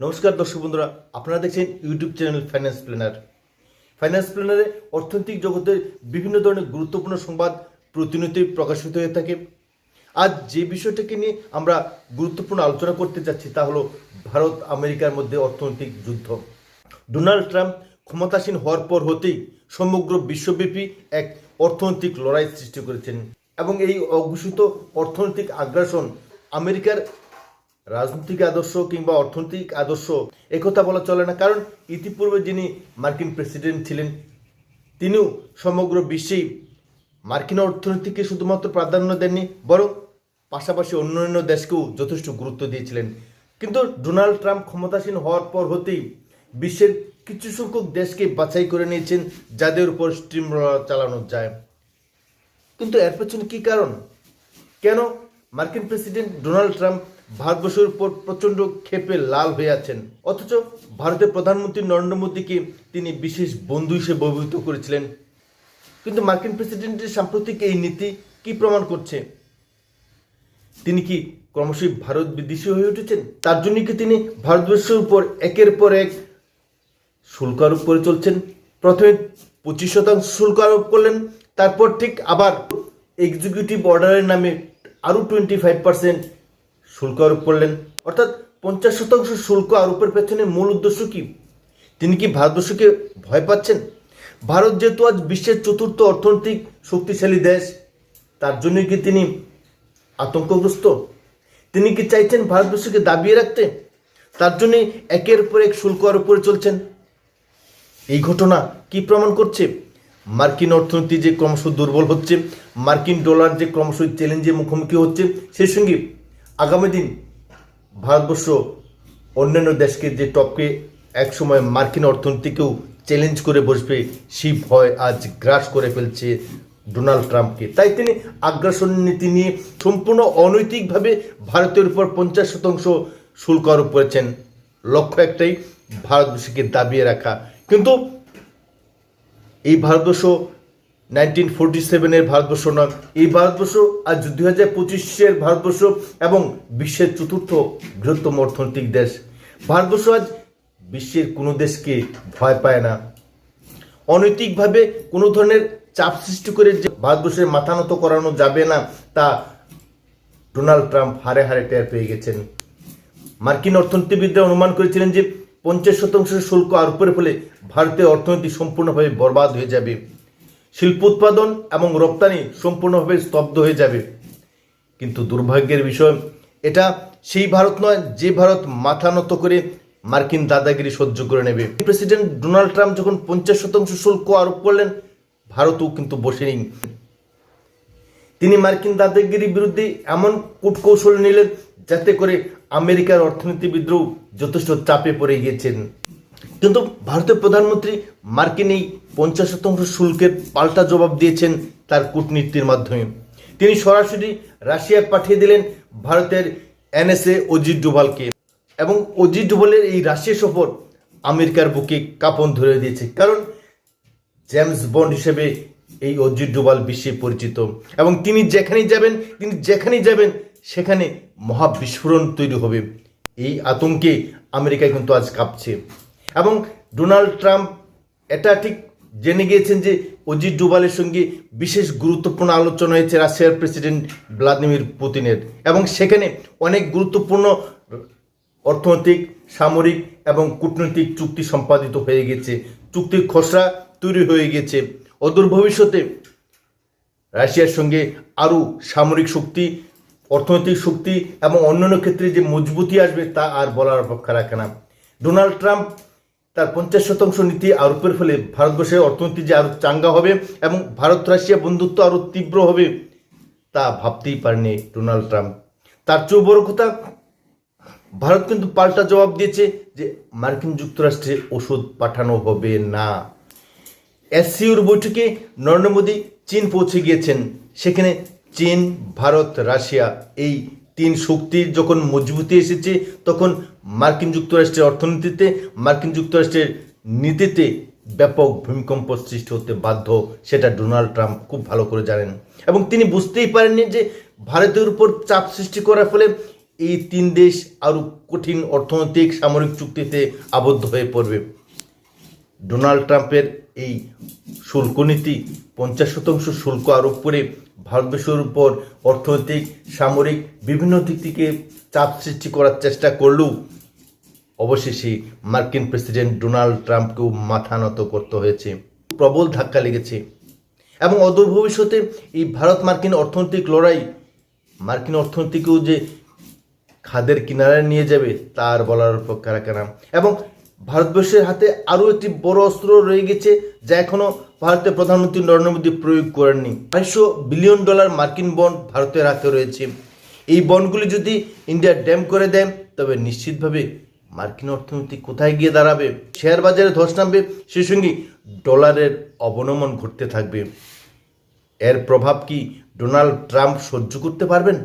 নমস্কার দর্শক বন্ধুরা, আপনারা দেখছেন YouTube channel finance planner finance প্ল্যানারে অর্থনৈতিক জগতের বিভিন্ন ধরনের গুরুত্বপূর্ণ সংবাদ প্রতিনিয়ত প্রকাশিত হয়ে থাকে। আজ যে বিষয়টাকে নিয়ে আমরা গুরুত্বপূর্ণ আলোচনা করতে যাচ্ছি তা হলো ভারত আমেরিকার মধ্যে অর্থনৈতিক যুদ্ধ। ডোনাল্ড ট্রাম্প ক্ষমতাসীন হওয়ার পর হতেই সমগ্র বিশ্বব্যাপী এক অর্থনৈতিক লড়াই সৃষ্টি করেছেন এবং এই অঘোষিত অর্থনৈতিক আগ্রাসন আমেরিকার রাজনৈতিক আদর্শ কিংবা অর্থনৈতিক আদর্শ একথা বলা চলে না। কারণ ইতিপূর্বে যিনি মার্কিন প্রেসিডেন্ট ছিলেন, তিনিও সমগ্র বিশ্বেই মার্কিন অর্থনীতিকে শুধুমাত্র প্রাধান্য দেননি, বরং পাশাপাশি অন্যান্য দেশকেও যথেষ্ট গুরুত্ব দিয়েছিলেন। কিন্তু ডোনাল্ড ট্রাম্প ক্ষমতাসীন হওয়ার পর হতেই বিশ্বের কিছু সংখ্যক দেশকে বাছাই করে নিয়েছেন, যাদের উপর স্টিম চালানো যায়। কিন্তু এর পেছনে কি কারণ? কেন মার্কিন প্রেসিডেন্ট ডোনাল্ড ট্রাম্প ভারতবর্ষের উপর প্রচণ্ড ক্ষেপে লাল হয়ে আছেন। অথচ ভারতের প্রধানমন্ত্রী নরেন্দ্র মোদীকে তিনি বিশেষ বন্ধু হিসেবে অভিহিত করেছিলেন। কিন্তু মার্কিন প্রেসিডেন্টের সাম্প্রতিক এই নীতি কি প্রমাণ করছে? তিনি কি ক্রমশই ভারত বিদ্বেষী হয়ে উঠেছেন? তার জন্য কি তিনি ভারতবর্ষের উপর একের পর এক শুল্ক আরোপ করে চলছেন? প্রথমে পঁচিশ শতাংশ শুল্ক আরোপ করলেন, তারপর ঠিক আবার এক্সিকিউটিভ অর্ডারের নামে আরও টোয়েন্টি ফাইভ পার্সেন্ট শুল্ক আরোপ করলেন। অর্থাৎ পঞ্চাশ শতাংশ শুল্ক আরোপের পেছনে মূল উদ্দেশ্য কি? তিনি কি ভারতবর্ষকে ভয় পাচ্ছেন? ভারত যেহেতু আজ বিশ্বের চতুর্থ অর্থনৈতিক শক্তিশালী দেশ, তার জন্য কি তিনি আতঙ্কগ্রস্ত? তিনি কি চাইছেন ভারতবর্ষকে দাবিয়ে রাখতে? তার জন্য একের পর এক শুল্ক আরোপ করে চলছেন। এই ঘটনা কি প্রমাণ করছে? মার্কিন অর্থনীতি যে ক্রমশ দুর্বল হচ্ছে, মার্কিন ডলার যে ক্রমশ চ্যালেঞ্জের মুখোমুখি হচ্ছে, সেই সঙ্গে আগামী দিন ভারতবর্ষ অন্যান্য দেশকে যে টপকে একসময় মার্কিন অর্থনীতিকেও চ্যালেঞ্জ করে বসবে, সেই ভয় আজ গ্রাস করে ফেলছে ডোনাল্ড ট্রাম্পকে। তাই তিনি আগ্রাসন নীতি নিয়ে সম্পূর্ণ অনৈতিকভাবে ভারতের উপর পঞ্চাশ শতাংশ শুল্ক আরোপ করেছেন। লক্ষ্য একটাই, ভারতবর্ষকে দাবিয়ে রাখা। কিন্তু এই ভারতবর্ষ নাইনটিন ফোরটি সেভেনের ভারতবর্ষ নয়। এই ভারতবর্ষ আজ দুই হাজার পঁচিশের ভারতবর্ষ এবং বিশ্বের চতুর্থ বৃহত্তম অর্থনৈতিক দেশ। ভারতবর্ষ আজ বিশ্বের কোনো দেশকে ভয় পায় না। অনৈতিকভাবে কোনো ধরনের চাপ সৃষ্টি করে যে ভারতবর্ষের মাথা নত করানো যাবে না, তা ডোনাল্ড ট্রাম্প হারে হারে টের পেয়ে গেছেন। মার্কিন অর্থনীতিবিদরা অনুমান করেছিলেন যে পঞ্চাশ শতাংশ শুল্ক আরোপের ফলে ভারতের অর্থনীতি সম্পূর্ণভাবে বরবাদ হয়ে যাবে। শিল্প উৎপাদন এবং রপ্তানি সম্পূর্ণভাবে স্তব্ধ হয়ে যাবে। কিন্তু দুর্ভাগ্যের বিষয়, এটা সেই ভারত নয় যে ভারত মাথা নত করে মার্কিন দাদাগিরি সহ্য করে নেবে। প্রেসিডেন্ট ডোনাল্ড ট্রাম্প যখন পঞ্চাশ শতাংশ শুল্ক আরোপ করলেন, ভারতও কিন্তু বসেনি তিনি মার্কিন দাদাগিরির বিরুদ্ধে এমন কূটকৌশল নিলেন, যাতে করে আমেরিকার অর্থনীতিবিদরাও যথেষ্ট চাপে পড়ে গিয়েছেন। কিন্তু ভারতের প্রধানমন্ত্রী মার্কিন এই পঞ্চাশ শতাংশ শুল্কের পাল্টা জবাব দিয়েছেন তার কূটনীতির মাধ্যমে। তিনি সরাসরি রাশিয়ায় পাঠিয়ে দিলেন ভারতের এনএসএ অজিত ডোভালকে। এবং অজিত ডোভালের এই রাশিয়া সফর আমেরিকার বুকে কাঁপন ধরে দিয়েছে। কারণ জেমস বন্ড হিসেবে এই অজিত ডোভাল বিশ্বে পরিচিত। এবং তিনি যেখানেই যাবেন, তিনি যেখানেই যাবেন, সেখানে মহা বিস্ফোরণ তৈরি হবে। এই আতঙ্কে আমেরিকা কিন্তু আজ কাঁপছে। এবং ডোনাল্ড ট্রাম্প এটা ঠিক জেনে গিয়েছেন যে অজিত ডোভালের সঙ্গে বিশেষ গুরুত্বপূর্ণ আলোচনা হয়েছে রাশিয়ার প্রেসিডেন্ট ভ্লাদিমির পুতিনের। এবং সেখানে অনেক গুরুত্বপূর্ণ অর্থনৈতিক, সামরিক এবং কূটনৈতিক চুক্তি সম্পাদিত হয়ে গেছে। চুক্তির খসড়া তৈরি হয়ে গেছে। অদূর ভবিষ্যতে রাশিয়ার সঙ্গে আরও সামরিক শক্তি, অর্থনৈতিক শক্তি এবং অন্যান্য ক্ষেত্রে যে মজবুতি আসবে তা আর বলার অপেক্ষা রাখে না। ডোনাল্ড ট্রাম্প তার পঞ্চাশ শতাংশ নীতি আরোপের ফলে ভারতবর্ষের অর্থনীতি যে আরও চাঙ্গা হবে এবং ভারত রাশিয়া বন্ধুত্ব আরও তীব্র হবে তা ভাবতেই পারেনি ডোনাল্ড ট্রাম্প। তার চেয়েও বড় কথা, ভারত কিন্তু পাল্টা জবাব দিয়েছে যে মার্কিন যুক্তরাষ্ট্রে ওষুধ পাঠানো হবে না। এসসিউর বৈঠকে নরেন্দ্র মোদী চীন পৌঁছে গিয়েছেন। সেখানে চীন, ভারত, রাশিয়া এই তিন শক্তির যখন মজবুতি এসেছে, তখন মার্কিন যুক্তরাষ্ট্রের অর্থনীতিতে, মার্কিন যুক্তরাষ্ট্রের নীতিতে ব্যাপক ভূমিকম্প সৃষ্টি হতে বাধ্য, সেটা ডোনাল্ড ট্রাম্প খুব ভালো করে জানেন। এবং তিনি বুঝতেই পারেননি যে ভারতের উপর চাপ সৃষ্টি করার ফলে এই তিন দেশ আরও কঠিন অর্থনৈতিক সামরিক চুক্তিতে আবদ্ধ হয়ে পড়বে। ডোনাল্ড ট্রাম্পের এই শুল্ক নীতি, পঞ্চাশ শতাংশ শুল্ক আরোপ করে ভারতবর্ষের উপর অর্থনৈতিক, সামরিক, বিভিন্ন দিক থেকে চাপ সৃষ্টি করার চেষ্টা করলেও অবশেষে মার্কিন প্রেসিডেন্ট ডোনাল্ড ট্রাম্পকেও মাথা নত করতে হয়েছে। প্রবল ধাক্কা লেগেছে। এবং অদূর ভবিষ্যতে এই ভারত মার্কিন অর্থনৈতিক লড়াই, মার্কিন অর্থনীতিকেও যে খাদের কিনারায় নিয়ে যাবে, তার বলার রাখে না এবং ভারতবর্ষের হাতে আরও একটি বড় অস্ত্র রয়ে গেছে যা এখনও ভারতের প্রধানমন্ত্রী নরেন্দ্র মোদী প্রয়োগ করেননি। আড়াইশো বিলিয়ন ডলার মার্কিন বন্ড ভারতের হাতে রয়েছে। এই বন্ডগুলি যদি ইন্ডিয়া ড্যাম করে দেয়, তবে নিশ্চিতভাবে মার্কিন অর্থনীতি কোথায় গিয়ে দাঁড়াবে? শেয়ার বাজারে ধস নামবে সেই সঙ্গে ডলারের অবনমন ঘটতে থাকবে। এর প্রভাব কি ডোনাল্ড ট্রাম্প সহ্য করতে পারবেন?